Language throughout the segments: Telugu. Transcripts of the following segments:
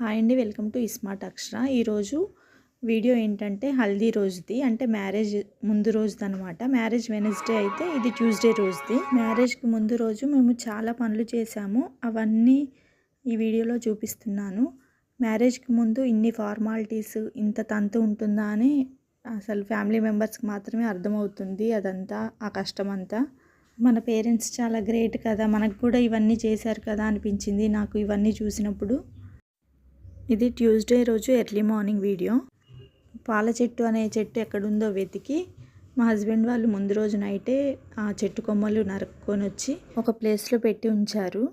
హాయ్ అండి వెల్కమ్ టు ఇస్మార్ట్ అక్షర. ఈరోజు వీడియో ఏంటంటే హల్దీ రోజుది అంటే మ్యారేజ్ ముందు రోజుది అనమాట మ్యారేజ్ వెనస్డే అయితే ఇది ట్యూస్డే రోజుది. మ్యారేజ్కి ముందు రోజు మేము చాలా పనులు చేశాము. అవన్నీ ఈ వీడియోలో చూపిస్తున్నాను. మ్యారేజ్కి ముందు ఇన్ని ఫార్మాలిటీస్ ఇంత తంతు ఉంటుందా అని అసలు ఫ్యామిలీ మెంబర్స్కి మాత్రమే అర్థమవుతుంది అదంతా ఆ కష్టం అంతా మన పేరెంట్స్ చాలా గ్రేట్ కదా మనకు కూడా ఇవన్నీ చేశారు కదా అనిపించింది నాకు ఇవన్నీ చూసినప్పుడు. ఇది ట్యూస్డే రోజు ఎర్లీ మార్నింగ్ వీడియో. పాల చెట్టు అనే చెట్టు ఎక్కడుందో వెతికి మా హస్బెండ్ వాళ్ళు ముందు రోజు నైటే ఆ చెట్టు కొమ్మలు నరుక్కొని వచ్చి ఒక ప్లేస్లో పెట్టి ఉంచారు.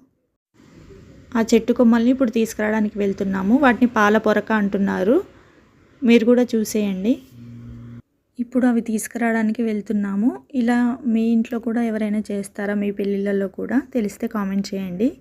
ఆ చెట్టు కొమ్మల్ని ఇప్పుడు తీసుకురావడానికి వెళ్తున్నాము. వాటిని పాల పొరక అంటున్నారు. మీరు కూడా చూసేయండి. ఇప్పుడు అవి తీసుకురావడానికి వెళ్తున్నాము. ఇలా మీ ఇంట్లో కూడా ఎవరైనా చేస్తారా? మీ పెళ్ళిళ్ళల్లో కూడా తెలిస్తే కామెంట్ చేయండి.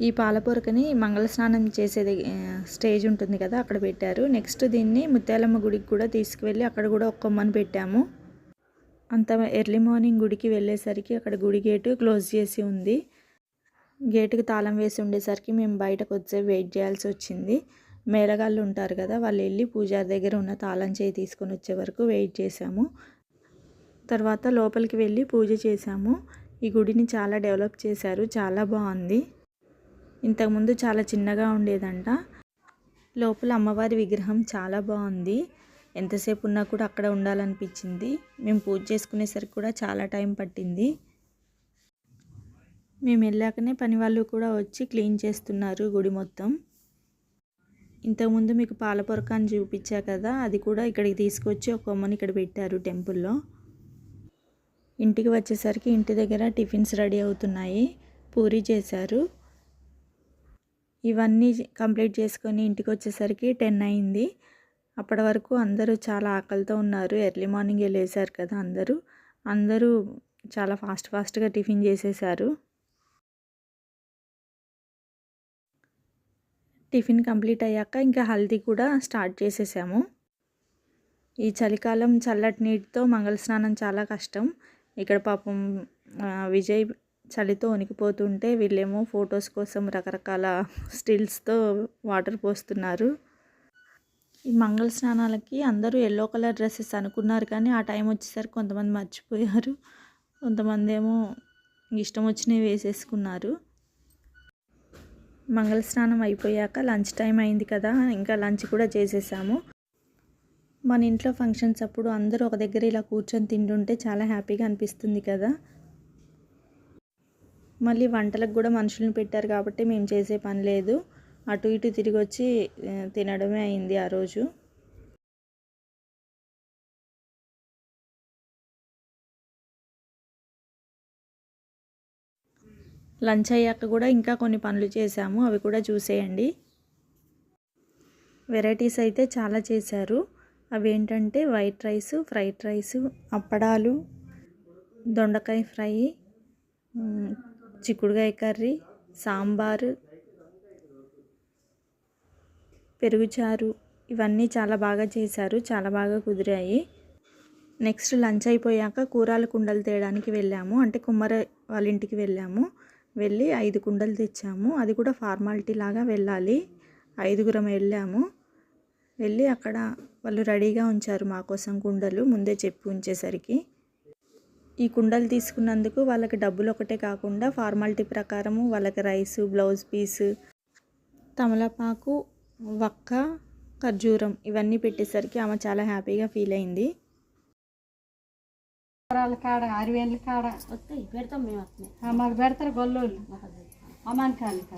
ఈ పాలపొరకని మంగళ స్నానం చేసేది స్టేజ్ ఉంటుంది కదా అక్కడ పెట్టారు. నెక్స్ట్ దీన్ని ముత్యాలమ్మ గుడికి కూడా తీసుకువెళ్ళి అక్కడ కూడా ఒక కొమ్మని పెట్టాము. అంత ఎర్లీ మార్నింగ్ గుడికి వెళ్ళేసరికి అక్కడ గుడి గేటు క్లోజ్ చేసి ఉంది. గేటుకి తాళం వేసి ఉండేసరికి మేము బయటకు వచ్చే వెయిట్ చేయాల్సి వచ్చింది. మేళగాళ్ళు ఉంటారు కదా వాళ్ళు వెళ్ళి పూజారి దగ్గర ఉన్న తాళం చేయి తీసుకొని వచ్చే వరకు వెయిట్ చేసాము తర్వాత లోపలికి వెళ్ళి పూజ చేసాము ఈ గుడిని చాలా డెవలప్ చేశారు చాలా బాగుంది. ఇంతకుముందు చాలా చిన్నగా ఉండేదంట. లోపల అమ్మవారి విగ్రహం చాలా బాగుంది. ఎంతసేపు ఉన్నా కూడా అక్కడ ఉండాలనిపించింది. మేము పూజ చేసుకునేసరికి కూడా చాలా టైం పట్టింది. మేము వెళ్ళాకనే పని వాళ్ళు కూడా వచ్చి క్లీన్ చేస్తున్నారు గుడి మొత్తం. ఇంతకుముందు మీకు పాల అని చూపించా కదా అది కూడా ఇక్కడికి తీసుకొచ్చి ఒక కొమ్మని ఇక్కడ పెట్టారు టెంపుల్లో. ఇంటికి వచ్చేసరికి ఇంటి దగ్గర టిఫిన్స్ రెడీ అవుతున్నాయి. పూరి చేశారు. ఇవన్నీ కంప్లీట్ చేసుకొని ఇంటికి వచ్చేసరికి టెన్ అయింది. అప్పటి వరకు అందరూ చాలా ఆకలితో ఉన్నారు. ఎర్లీ మార్నింగే లేసారు కదా అందరూ. అందరూ చాలా ఫాస్ట్ ఫాస్ట్గా టిఫిన్ చేసేసారు. టిఫిన్ కంప్లీట్ అయ్యాక ఇంకా హల్దీ కూడా స్టార్ట్ చేసేసాము. ఈ చలికాలం చల్లటి నీటితో మంగళ స్నానం చాలా కష్టం. ఇక్కడ పాపం విజయ్ చలితో వణికిపోతుంటే వీళ్ళేమో ఫొటోస్ కోసం రకరకాల స్టిల్స్తో వాటర్ పోస్తున్నారు. ఈ మంగళ స్నానాలకి అందరూ ఎల్లో కలర్ డ్రెస్సెస్ అనుకున్నారు కానీ ఆ టైం వచ్చేసరికి కొంతమంది మర్చిపోయారు. కొంతమంది ఏమో ఇష్టం వచ్చినవి వేసేసుకున్నారు. మంగళ స్నానం అయిపోయాక లంచ్ టైం అయింది కదా ఇంకా లంచ్ కూడా చేసేసాము. మన ఇంట్లో ఫంక్షన్స్ అప్పుడు అందరూ ఒక దగ్గర ఇలా కూర్చొని తింటుంటే చాలా హ్యాపీగా అనిపిస్తుంది కదా. మళ్ళీ వంటలకు కూడా మనుషులను పెట్టారు కాబట్టి మేము చేసే పని లేదు. అటు ఇటు తిరిగి వచ్చి తినడమే అయింది ఆ రోజు. లంచ్ అయ్యాక కూడా ఇంకా కొన్ని పనులు చేశాము. అవి కూడా చూసేయండి. వెరైటీస్ అయితే చాలా చేశారు. అవి ఏంటంటే వైట్ రైస్ ఫ్రైడ్ రైస్ అప్పడాలు దొండకాయ ఫ్రై చిక్కుడుకాయ కర్రీ సాంబారు పెరుగుచారు ఇవన్నీ చాలా బాగా చేశారు చాలా బాగా కుదిరాయి. నెక్స్ట్ లంచ్ అయిపోయాక కూరల కుండలు తేయడానికి వెళ్ళాము. అంటే కుమ్మర వాళ్ళ ఇంటికి వెళ్ళాము. వెళ్ళి ఐదు కుండలు తెచ్చాము. అది కూడా ఫార్మాలిటీ లాగా వెళ్ళాలి. ఐదుగురం వెళ్ళాము. వెళ్ళి అక్కడ వాళ్ళు రెడీగా ఉంచారు మా కోసం కుండలు. ముందే చెప్పి ఉంచేసరికి. ఈ కుండలు తీసుకున్నందుకు వాళ్ళకి డబ్బులు ఒకటే కాకుండా ఫార్మాలిటీ ప్రకారము వాళ్ళకి రైస్ బ్లౌజ్ పీస్ తమలపాకు వక్క ఖర్జూరం ఇవన్నీ పెట్టేసరికి ఆమె చాలా హ్యాపీగా ఫీల్ అయింది. కాడ అరివేళ్ళ కాడ. వస్తాయి పెడతాం మేము వస్తున్నాయి ఆ, మాకు పెడతారు గొల్లోళ్ళు.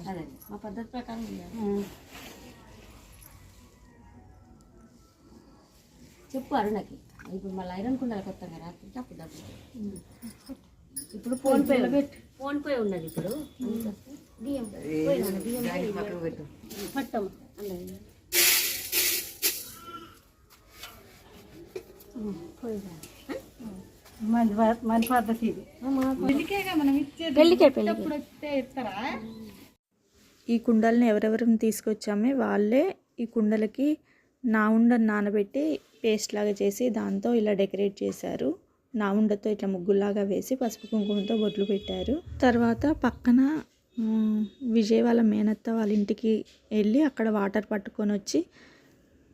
అదే మా పద్ధతి ప్రకారం. చెప్పు అరుణకి. ఇప్పుడు మళ్ళీ ఐరన్ కుండలకు వస్తాం కదా అప్పుడు డబ్బులు ఇప్పుడు ఫోన్ పే. ఫోన్ పే ఉన్నది ఇప్పుడు. బియ్యం పట్టం. పద్ధతి ఈ కుండల్ని ఎవరెవరిని తీసుకొచ్చామే వాళ్ళే ఈ కుండలకి నా ఉండని నానబెట్టి పేస్ట్ లాగా చేసి దాంతో ఇలా డెకరేట్ చేశారు. నా ఉండతో ఇట్లా ముగ్గులాగా వేసి పసుపు కుంకుమతో బొట్లు పెట్టారు. తర్వాత పక్కన విజయవాడ విజయ్ వాళ్ళ మేనత్త వాళ్ళ ఇంటికి వెళ్ళి అక్కడ వాటర్ పట్టుకొని వచ్చి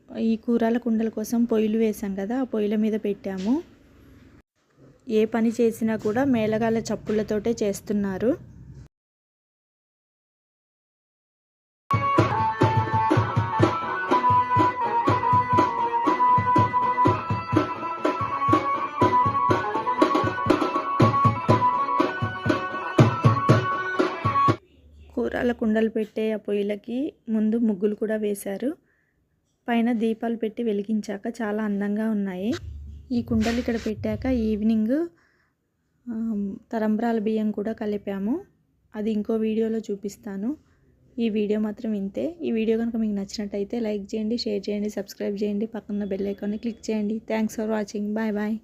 ఈ కూరల కుండల కోసం పొయ్యిలు వేసాం కదా ఆ పొయ్యిల మీద పెట్టాము. ఏ పని చేసినా కూడా మేళగాళ్ళ చప్పులతోటే చేస్తున్నారు. కూరల కుండలు పెట్టే ఆ పొయ్యిలకి ముందు ముగ్గులు కూడా వేశారు. పైన దీపాలు పెట్టి వెలిగించాక చాలా అందంగా ఉన్నాయి. ఈ కుండలు ఇక్కడ పెట్టాక ఈవినింగ్ తరంబ్రాల బియ్యం కూడా కలిపాము. అది ఇంకో వీడియోలో చూపిస్తాను. ఈ వీడియో మాత్రం ఇంతే. ఈ వీడియో కనుక మీకు నచ్చినట్టయితే లైక్ చేయండి షేర్ చేయండి సబ్స్క్రైబ్ చేయండి. పక్కన బెల్ ఐకాన్ని క్లిక్ చేయండి. Thanks for watching. Bye bye.